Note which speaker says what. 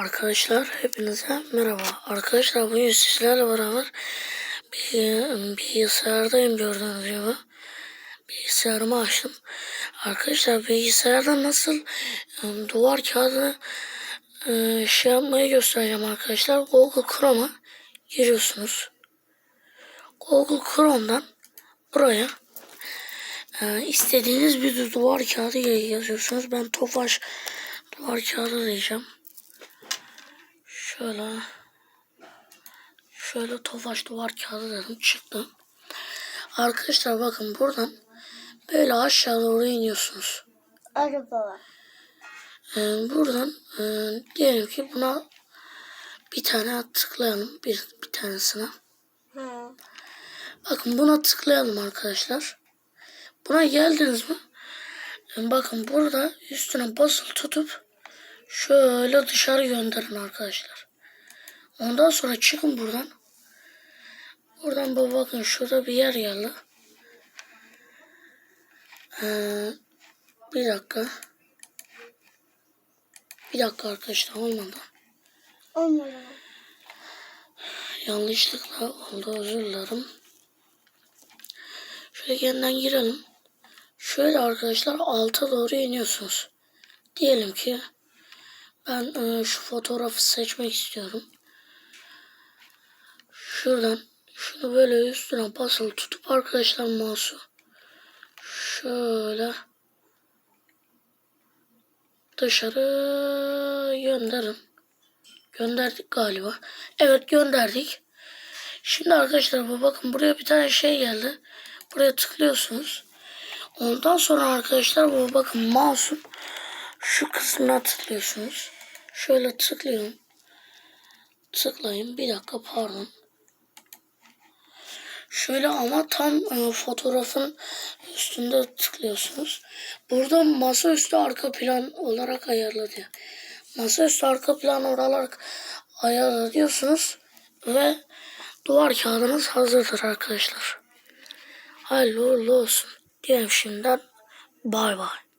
Speaker 1: Arkadaşlar hepinize merhaba. Arkadaşlar bugün sizlerle beraber bilgisayardayım gördüğünüz gibi. Bilgisayarımı açtım. Arkadaşlar bilgisayarda nasıl e, duvar kağıdı e, şey yapmayı göstereceğim arkadaşlar. Google Chrome'a giriyorsunuz. Google Chrome'dan buraya e, istediğiniz bir duvar kağıdı yazıyorsunuz. Ben Tofaş duvar kağıdı diyeceğim. Şöyle şöyle tofaş duvar kağıdı dedim çıktı. Arkadaşlar bakın buradan böyle aşağı doğru iniyorsunuz.
Speaker 2: Araba var.
Speaker 1: Ee, buradan e, diyelim ki buna bir tane tıklayalım bir, bir tanesine.
Speaker 2: Hı.
Speaker 1: Bakın buna tıklayalım arkadaşlar. Buna geldiniz mi? Ee, bakın burada üstüne basılı tutup şöyle dışarı gönderin arkadaşlar. Ondan sonra çıkın buradan. Buradan bu bakın şurada bir yer geldi. Ee, bir dakika. Bir dakika arkadaşlar olmadı.
Speaker 2: Olmadı.
Speaker 1: Yanlışlıkla oldu özür dilerim. Şöyle yeniden girelim. Şöyle arkadaşlar alta doğru iniyorsunuz. Diyelim ki ben e, şu fotoğrafı seçmek istiyorum. Şuradan şunu böyle üstüne basılı tutup arkadaşlar mouse'u şöyle dışarı gönderin. Gönderdik galiba. Evet gönderdik. Şimdi arkadaşlar bu bakın buraya bir tane şey geldi. Buraya tıklıyorsunuz. Ondan sonra arkadaşlar bu bakın mouse'un şu kısmına tıklıyorsunuz. Şöyle tıklıyorum. Tıklayın. Bir dakika pardon. Şöyle ama tam e, fotoğrafın üstünde tıklıyorsunuz. Burada masaüstü arka plan olarak ayarla diyor. Masaüstü arka plan olarak ayarla diyorsunuz ve duvar kağıdınız hazırdır arkadaşlar. Hayırlı uğurlu olsun. Diyelim şimdiden bay bay.